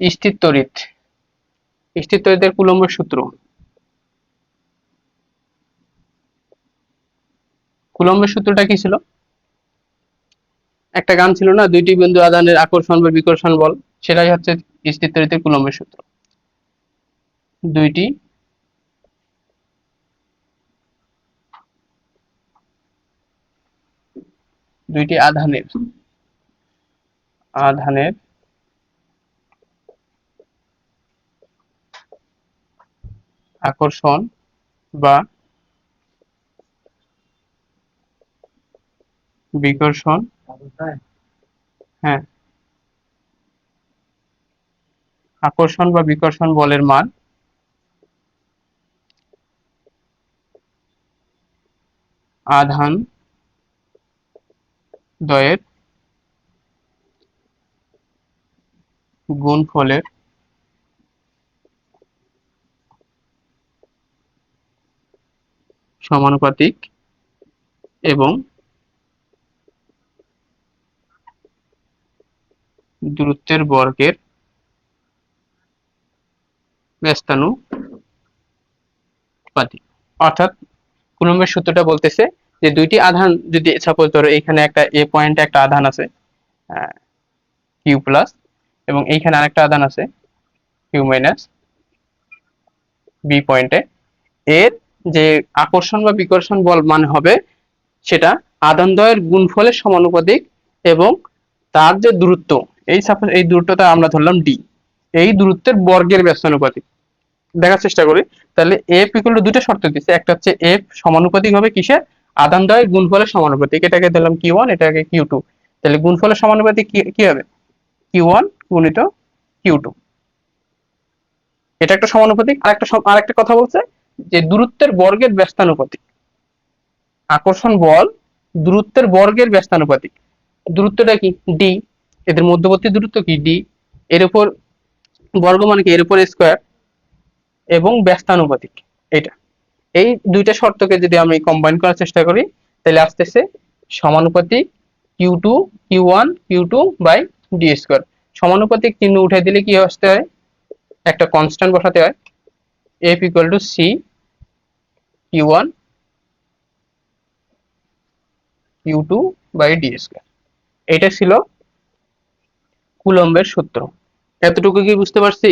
স্থির তড়িৎ স্থির তড়িতের কুলম্ব সূত্র। কুলম্বের সূত্রটা কি ছিল? একটা গান ছিল না, দুইটি বিন্দু আধানের আকর্ষণ বা বিকর্ষণ বল, সেটাই হচ্ছে স্থির তড়িতের কুলম্বের সূত্র। দুইটি দুইটি আধানের আধানের আকর্ষণ বা বিকর্ষণ। হ্যাঁ। আকর্ষণ বা বিকর্ষণ বলের মান। আধান দ্বয়ের গুণফলের সমানুপাতিক এবং দূরত্বের বর্গের ব্যস্তানুপাতিক। অর্থাৎ কুলম্বের সূত্রটা বলতেছে যে দুইটি আধান যদি সাপোজ ধরো এখানে একটা এ পয়েন্টে একটা আধান আছে কিউ প্লাস এবং এইখানে আরেকটা আধান আছে কিউ মাইনাস বি পয়েন্টে এর যে আকর্ষণ বা বিকর্ষণ বল মানে হবে সেটা আধানদ্বয়ের গুণফলের সমানুপাতিক এবং তার যে দূরত্ব, এই সাপোজ এই দূরত্বটা আমরা ধরলাম ডি এই দূরত্বের বর্গের ব্যস্তানুপাতিক। দেখার চেষ্টা করি। তাহলে এফ ইকুয়াল টু দুটো শর্ত দিচ্ছে একটা হচ্ছে এফ সমানুপাতিক হবে কিসের? আধানদ্বয়ের গুণফলের সমানুপাতিক। এটাকে দিলাম কিউ ওয়ান এটাকে কিউ টু তাহলে গুণফলের সমানুপাতিক কি হবে? কিউ ওয়ান গুণিত কিউ টু এটা একটা সমানুপাতিক। আরেকটা সম- আরেকটা কথা বলছে। যে দূরত্বের বর্গের ব্যস্তানুপাতিক। আকর্ষণ বল দূরত্বের বর্গের ব্যস্তানুপাতিক। দূরত্বটা কি? ডি এদের মধ্যবর্তী দূরত্ব কি? ডি এর উপর বর্গ মানে কি? এর উপর স্কোয়ার এবং ব্যস্তানুপাতিক। এটা। এই দুইটা শর্তকে যদি আমি কম্বাইন করার চেষ্টা করি, তাহলে আসতেছে সমানুপাতিক Q two Q one Q two by D square সমানুপাতিক চিহ্ন উঠে দিলে কি আসতে হয়? একটা কনস্ট্যান্ট বসাতে হয়। F equal to C Q one Q two by D square এটা ছিল কুলম্বের সূত্র। এতটুকু কি বুঝতে পারছি?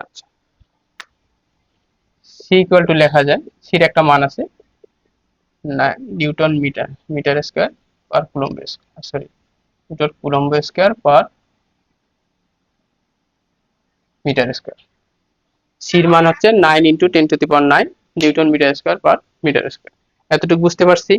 আচ্ছা। সি ইকুয়াল টু লেখা যায়। সির একটা মান আছে। Newton metre metre square per coulomb square sorry newton coulomb square per metre square. সির মান হচ্ছে nine into ten to the power nine newton metre square per metre square. এতটুকু বুঝতে পারছি?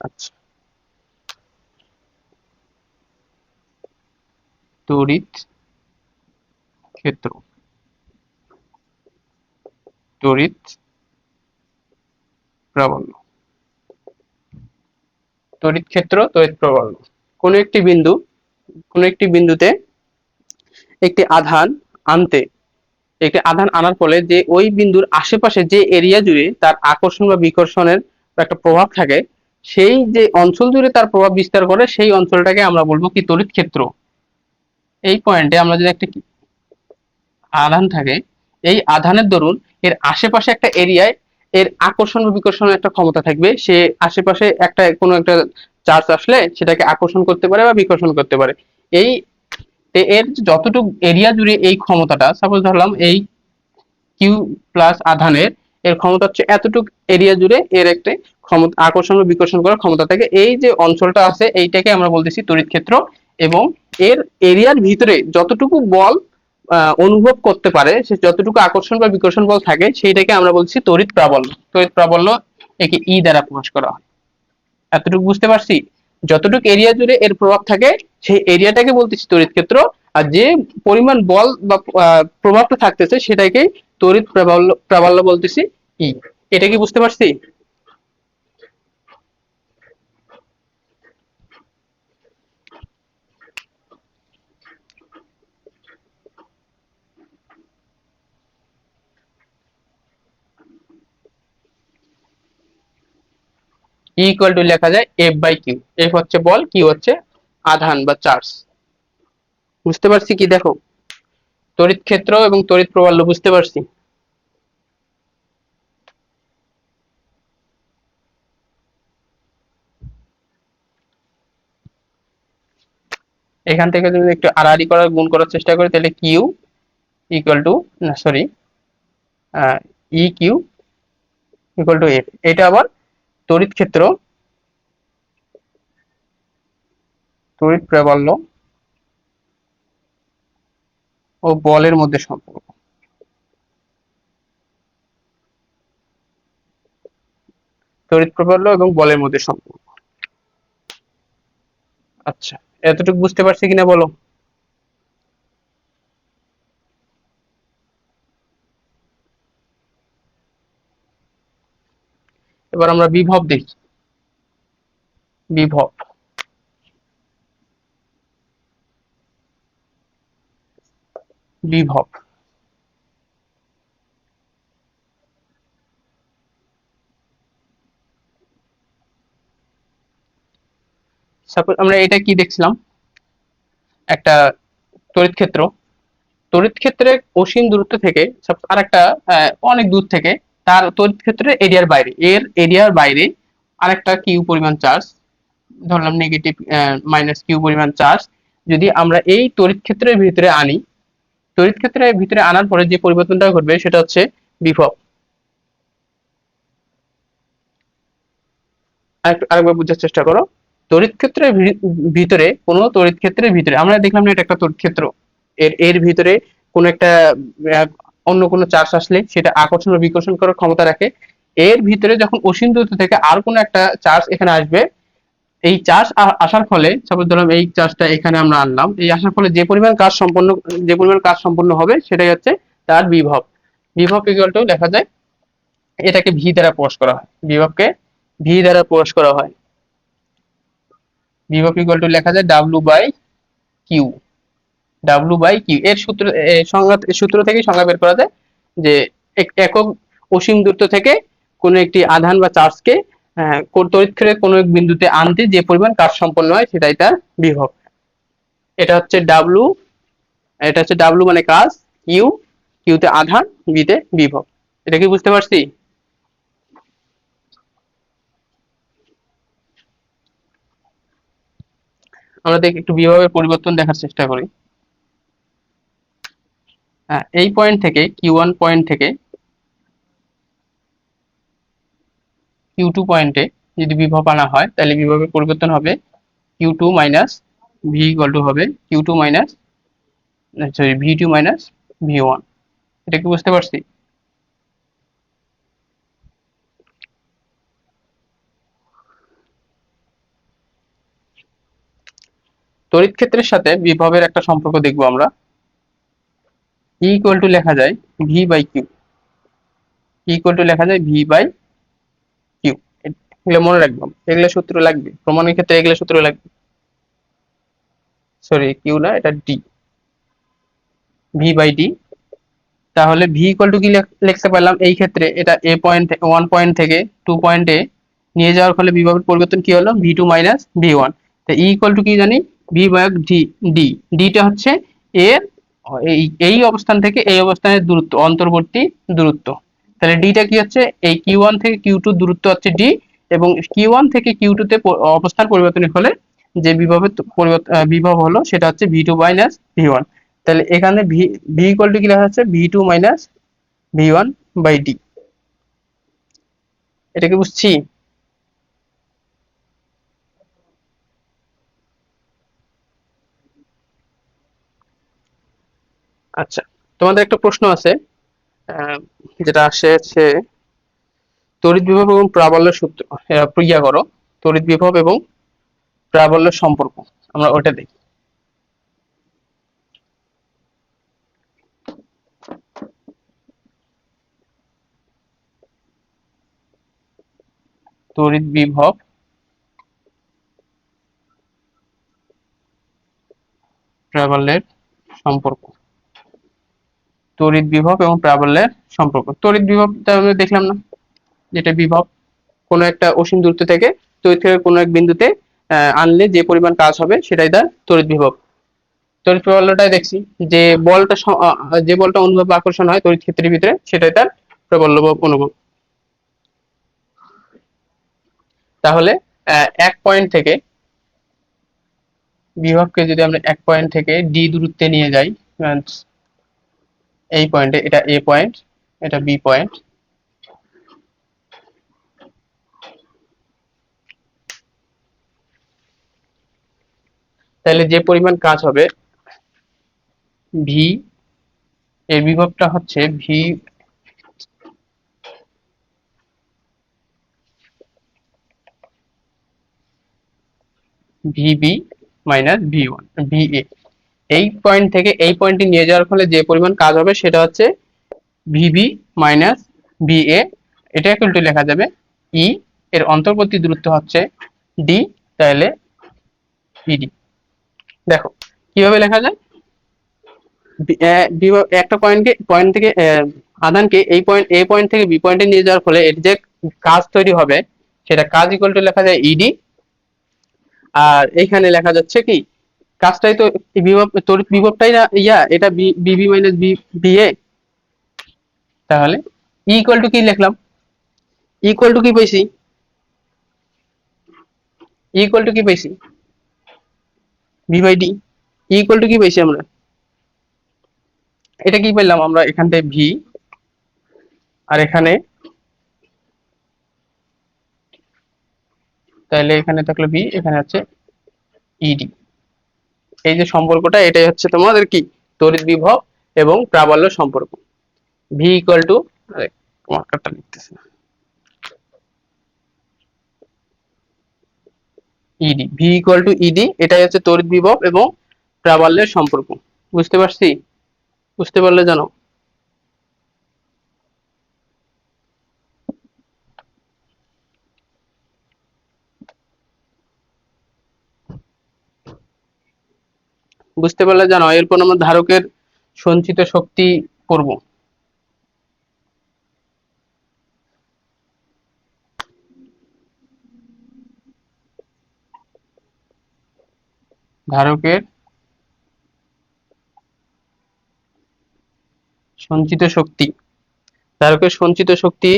আচ্ছা। তড়িৎ ক্ষেত্র। তড়িৎ প্রাবল্য। তড়িৎ ক্ষেত্র, তড়িৎ প্রাবল্য। কোনো একটি বিন্দু, কোনো একটি বিন্দুতে একটি আধান আনতে, একটি আধান আনার ফলে যে ওই বিন্দুর আশেপাশে যে এরিয়া জুড়ে তার আকর্ষণ বা বিকর্ষণের একটা প্রভাব থাকে, সেই যে অঞ্চল জুড়ে তার প্রভাব বিস্তার করে, সেই অঞ্চলটাকে আমরা বলব কি তড়িৎ ক্ষেত্র। এই পয়েন্টে আমরা যদি একটা আধান থাকে, এই আধানের দরুন এর আশেপাশে একটা এরিয়ায় এর আকর্ষণ বা বিকর্ষণের একটা ক্ষমতা থাকবে। সে আশেপাশে একটা, কোনো একটা চার্জ আসলে সেটাকে আকর্ষণ করতে পারে বা বিকর্ষণ করতে পারে। এই এর যতটুকু এরিয়া জুড়ে এই ক্ষমতাটা সাপোজ ধরলাম এই কিউ প্লাস আধানের এর ক্ষমতা হচ্ছে এতটুকু এরিয়া জুড়ে এর একটা ক্ষমতা, আকর্ষণ বা বিকর্ষণ করার ক্ষমতা থাকে। এই যে অঞ্চলটা আছে, এইটাকে আমরা বলতেছি তড়িৎ ক্ষেত্র এবং এর এরিয়ার ভিতরে যতটুকু বল অনুভব করতে পারে, সে যতটুকু আকর্ষণ বা বিকর্ষণ বল থাকে, সেইটাকে আমরা বলছি তড়িৎ প্রাবল্য তড়িৎ প্রাবল্য একে ই দ্বারা প্রকাশ করা হয়। এতটুকু বুঝতে পারছি? যতটুকু এরিয়া জুড়ে এর প্রভাব থাকে, সেই এরিয়াটাকে বলতেছি তড়িৎ ক্ষেত্র, আর যে পরিমাণ বল বা প্রভাবটা থাকতেছে, সেটাকে তড়িৎ প্রাবল্য প্রাবল্য বলতেছি ই এটা কি বুঝতে পারছি? ইকুয়াল টু লেখা যায় এফ বাই কিউ এফ হচ্ছে বল কিউ হচ্ছে আধান বা চার্জ। বুঝতে পারছি কি? দেখো, তড়িৎ ক্ষেত্র এবং তড়িৎ প্রবাল্য বুঝতে পারছি? এখান থেকে যদি একটু আড়াআড়ি করার, গুণ করার চেষ্টা করি, তাহলে কিউ ইকুয়াল টু না sorry E Q equal to F এটা আবার তড়িৎ ক্ষেত্র, তড়িৎ প্রাবল্য ও বলের মধ্যে সম্পর্ক। তড়িৎ প্রাবল্য এবং বলের মধ্যে সম্পর্ক। আচ্ছা এতটুকু বুঝতে পারছি কিনা বলো? এবার আমরা বিভব দেখি। বিভব। বিভব। সাপোজ আমরা এটা কি দেখছিলাম? একটা তড়িৎ ক্ষেত্র। তড়িৎ ক্ষেত্রে অসীম দূরত্ব থেকে আর একটা অনেক দূর থেকে তার তড়িৎ ক্ষেত্রের এরিয়ার বাইরে। এর এরিয়ার বাইরে আরেকটা কিউ পরিমাণ চার্জ ধরলাম নেগেটিভ মাইনাস কিউ পরিমাণ চার্জ যদি আমরা এই তড়িৎ ক্ষেত্রের ভিতরে আনি, তড়িৎ ক্ষেত্রের ভিতরে আনার পরে যে পরিবর্তনটা ঘটবে সেটা হচ্ছে বিভব। আরেকবার বোঝার চেষ্টা করো। তড়িৎ ক্ষেত্রের ভিতরে, কোন তড়িৎ ক্ষেত্রের ভিতরে, আমরা দেখলাম না এটা একটা তড়িৎ ক্ষেত্র। এর এর ভিতরে কোন একটা অন্য কোনো চার্জ আসলে সেটা আকর্ষণ ও বিকর্ষণ করার ক্ষমতা রাখে। এর ভিতরে যখন অসীম দূরত্ব থেকে আর কোনো একটা চার্জ এখানে আসবে, এই চার্জ আসার ফলে সাপোজ ধরলাম এই চার্জটা এখানে আমরা আনলাম, এই আসার ফলে যে পরিমাণ কাজ সম্পন্ন, যে পরিমাণ কাজ সম্পন্ন হবে সেটাই হচ্ছে তার বিভব। বিভব ইকুয়াল লেখা যায়, এটাকে ভি দ্বারা প্রকাশ করা হয়। বিভবকে ভি দ্বারা প্রকাশ করা হয়। বিভব ইকুয়াল টু লেখা যায় W by Q W by Q এর সূত্র সংজ্ঞা সূত্র থেকে সংজ্ঞা বের করা যায় যে একক অসীম দূরত্ব থেকে কোনো একটি আধান বা চার্জকে তড়িৎ ক্ষেত্রের কোনো এক বিন্দুতে আনতে যে পরিমাণ কাজ সম্পন্ন হয় সেটাই তার বিভব। এটা হচ্ছে ডাব্লু এটা হচ্ছে ডাব্লু মানে কাজ ইউ কিউতে আধান বিতে বিভব। এটা কি বুঝতে পারছি? আমরা দেখ একটু বিভবের পরিবর্তন দেখার চেষ্টা করি। এই পয়েন্ট থেকে কিউ ওয়ান পয়েন্ট থেকে কিউ টু পয়েন্টে যদি বিভব আনা হয়, তাহলে বিভবের পরিবর্তন হবে Q two minus V two হবে Q two minus sorry V two minus V one এটা কি বুঝতে পারছি? তড়িৎ ক্ষেত্রের সাথে বিভবের একটা সম্পর্ক দেখব আমরা। ই ইকুয়াল টু লেখা যায় V by Q equal to লেখা যায় ভি বাই কিউ এগুলো মনে রাখব। এগুলো সূত্র লাগবে। প্রমাণের ক্ষেত্রে এগুলো সূত্র লাগবে। সরি কিউ না, এটা ডি ভি বাই ডি তাহলে ভি ইকুয়াল টু কি লিখতে পারলাম? এই ক্ষেত্রে এটা এ পয়েন্ট ওয়ান পয়েন্ট থেকে টু পয়েন্টে নিয়ে যাওয়ার ফলে বিভবের পরিবর্তন কি হলো? V two minus V one তো ই ইকুয়াল টু কি জানি? ভি বাই ডি ডি ডিটা হচ্ছে এর এই অবস্থান থেকে এই অবস্থানের দূরত্ব, অন্তর্বর্তী দূরত্ব। তাহলে ডিটা কি হচ্ছে? এই কিউ ওয়ান থেকে কিউ টু দূরত্ব হচ্ছে ডি এবং কিউ ওয়ান থেকে কিউ টু তে অবস্থান পরিবর্তনের ফলে যে বিভবের বিভব হলো সেটা হচ্ছে V two minus V one তাহলে এখানে ভি ভি ইকুয়াল টু কি লেখা হচ্ছে? V two minus V one by D এটা কি বুঝছি? আচ্ছা তোমাদের একটা প্রশ্ন আছে যেটা আসে হচ্ছে, তড়িৎ বিভব এবং প্রাবল্য সূত্র প্রিয়া করো, তড়িৎ বিভব এবং প্রাবল্য সম্পর্ক, আমরা ওটা দেখি। তড়িৎ বিভব প্রাবল্যের সম্পর্ক। তড়িৎ বিভব এবং প্রাবল্যের সম্পর্ক। তড়িৎ আমরা দেখলাম না, যেটা বিভব। কোনো একটা অসীম দূরত্ব থেকে তড়িৎ থেকে কোনো এক বিন্দুতে আনলে যে পরিমাণ কাজ হবে সেটাই তার তড়িৎ বিভব। তড়িৎ প্রাবল্যটাই দেখছি, যে বলটা যে বলটা অনুভব আকর্ষণ হয় তড়িৎ ক্ষেত্রের ভিতরে, সেটাই তার প্রবল্য অনুভব। তাহলে এক পয়েন্ট থেকে বিভবকে যদি আমরা এক পয়েন্ট থেকে ডি দূরত্বে নিয়ে যাই এই পয়েন্টে এটা এ পয়েন্ট এটা বি পয়েন্ট তাহলে যে পরিমাণ কাজ হবে ভি এর বিভবটা হচ্ছে V V B minus V one V A এই পয়েন্ট থেকে এই পয়েন্টে নিয়ে যাওয়ার ফলে যে পরিমাণ কাজ হবে সেটা হচ্ছে ভিবি মাইনাস ভি এ এটা কিন্তু লেখা যাবে ই এর অন্তর্বর্তী দূরত্ব হচ্ছে ডি তাহলে ইডি দেখো কীভাবে লেখা যায়? একটা পয়েন্টকে পয়েন্ট থেকে আহ, আধানকে এই পয়েন্ট এ পয়েন্ট থেকে বি পয়েন্টে নিয়ে যাওয়ার ফলে এর যে কাজ তৈরি হবে সেটা কাজ ইকুয়াল টু লেখা যায় ইডি আর এইখানে লেখা যাচ্ছে কি? কাজটাই তো বিভব তড়িৎ বিভবটাই না, ইয়া, এটা B B minus B, B A. তাহলে ইকুয়াল টু কি লিখলাম? ইকুয়াল টু কি পাইছি? ইকুয়াল টু কি পাইছি? V by D equal to কি পাইছি আমরা? এটা কি পেলাম আমরা? এখান থেকে ভি আর এখানে? তাহলে এখানে থাকল বি এখানে হচ্ছে ইডি এই যে সম্পর্কটা, এটাই হচ্ছে তোমাদের কি? তড়িৎ বিভব এবং প্রাবল্য সম্পর্ক। ভি ইকুয়াল টু মার্কারটা লিখতেছি না। E D V equal to E D এটাই হচ্ছে তড়িৎ বিভব এবং প্রাবল্যের সম্পর্ক। বুঝতে পারছি? বুঝতে পারলে জানো? বুঝতে পারলে জানো এরপর আমরা ধারকের সঞ্চিত শক্তি পড়ব ধারকের সঞ্চিত শক্তি। ধারকের সঞ্চিত শক্তি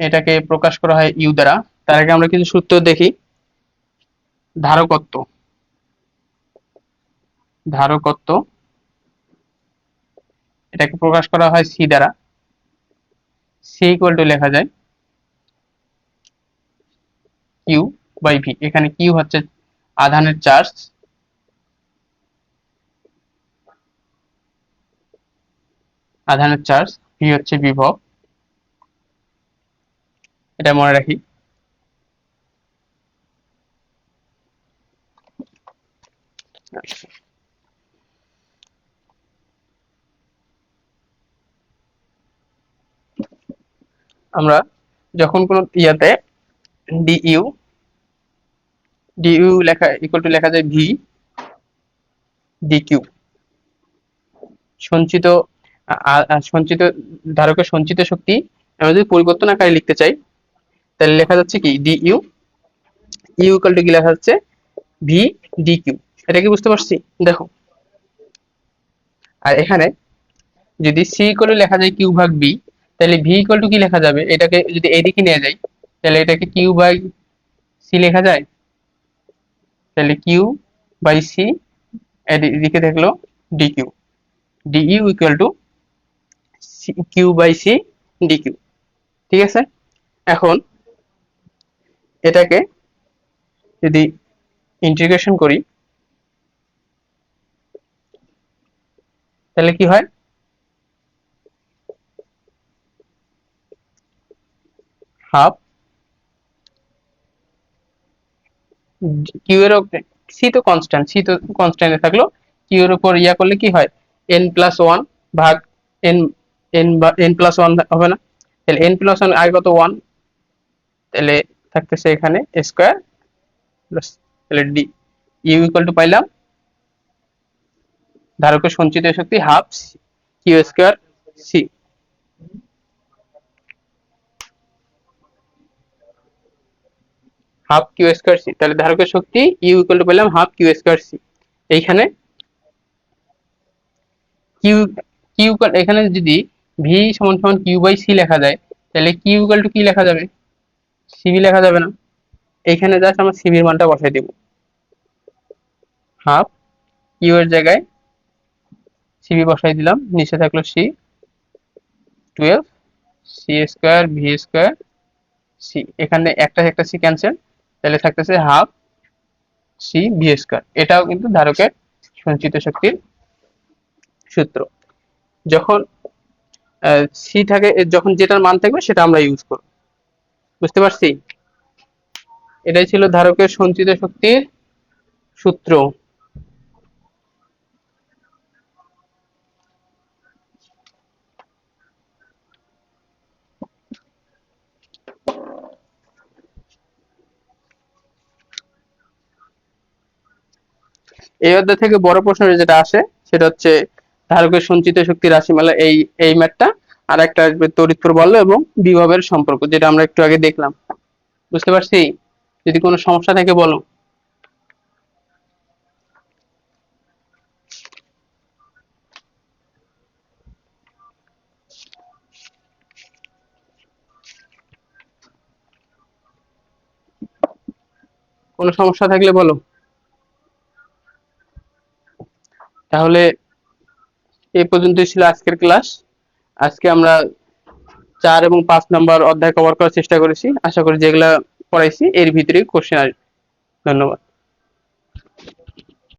এটাকে প্রকাশ করা হয় ইউ দ্বারা। তার আগে আমরা কিছু সূত্র দেখি। ধারকত্ব। ধারকত্ব। এটাকে প্রকাশ করা হয় সি দ্বারা। সি ইকুয়াল টু লেখা যায় কিউ বাই ভি। এখানে কিউ হচ্ছে আধানের চার্জ আধানের চার্জ ভি হচ্ছে বিভব। এটা মনে রাখি। আমরা যখন কোনো ইয়াতে ডিইউ ডিইউ লেখা ইকুয়াল টু লেখা যায় ভি ডিকিউ সঞ্চিত সঞ্চিত, ধারকের সঞ্চিত শক্তি আমরা যদি পরিবর্তন আকারে লিখতে চাই, তাহলে লেখা যাচ্ছে কি ডিইউ ইউ ইকুয়াল টু কি লেখা যাচ্ছে, ভি ডিকিউ এটা কি বুঝতে পারছি? দেখো। আর এখানে যদি সি ইকুয়াল লেখা যায় কিউ ভাগ বি তাহলে ভি ইকুয়াল টু কি লেখা যাবে? এটাকে যদি এদিকে নিয়ে যাই, তাহলে এটাকে কিউ বাই সি লেখা যায়? তাহলে কিউ বাই সি এদিকে দেখল D Q D U equal to Q by C D Q ঠিক আছে? এখন এটাকে যদি ইন্টিগ্রেশন করি, তাহলে কি হয়? হাফ। কিউ এর সি তো কনস্ট্যান্ট সি তো কনস্ট্যান্টে থাকল। কিউ এর উপর ইয়া করলে কি হয়? এন প্লাস ওয়ান ভাগ এন এন বা এন প্লাস ওয়ান হবে না। তাহলে এন প্লাস ওয়ান আগে কত? ওয়ান তাহলে থাকতেছে এখানে স্কোয়ার প্লাস তাহলে ডি ইউ ইকুয়াল টু পাইলাম। ধারকের সঞ্চিত শক্তি half Q square C half Q square C তাহলে ধারকের শক্তি ইউ ইকুয়াল টু পেলাম হাফ কিউ স্কোয়ার সি এইখানে কিউ কিউ এখানে যদি ভি সমান সমান কিউ বাই সি লেখা যায়, তাহলে কিউ ইকুয়াল টু কি লেখা যাবে? সিবি লেখা যাবে না। এইখানে জাস্ট আমরা সিবির মানটা বসাই দেব। হাফ কিউ এর জায়গায় সিবি বসাই দিলাম, নিচে থাকল C twelve C square V square C এখানে একটা একটা সি ক্যান্সেল তাহলে থাকতেছে হাফ সি ভি স্কোয়ার এটাও কিন্তু ধারকের সঞ্চিত শক্তির সূত্র। যখন সি থাকে যখন যেটার মান থাকবে সেটা আমরা ইউজ করব। বুঝতে পারছি? এটাই ছিল ধারকের সঞ্চিত শক্তির সূত্র। এই অধ্যায় থেকে বড় প্রশ্ন যেটা আসে, সেটা হচ্ছে ধারকের সঞ্চিত শক্তি রাশিমালা এই এই ম্যাথটা আর একটা আসবে তড়িৎ প্রবল এবং বিভবের সম্পর্ক, যেটা আমরা একটু আগে দেখলাম। বুঝতে পারছি? যদি কোনো সমস্যা থাকে, বলো। কোনো সমস্যা থাকলে বলো। তাহলে এই পর্যন্তই ছিল আজকের ক্লাস। আজকে আমরা চার এবং পাঁচ নাম্বার অধ্যায় কভার করার চেষ্টা করেছি। আশা করি যেগুলা পড়াইছি এর ভিতরেই কোশ্চেন আসবে ধন্যবাদ।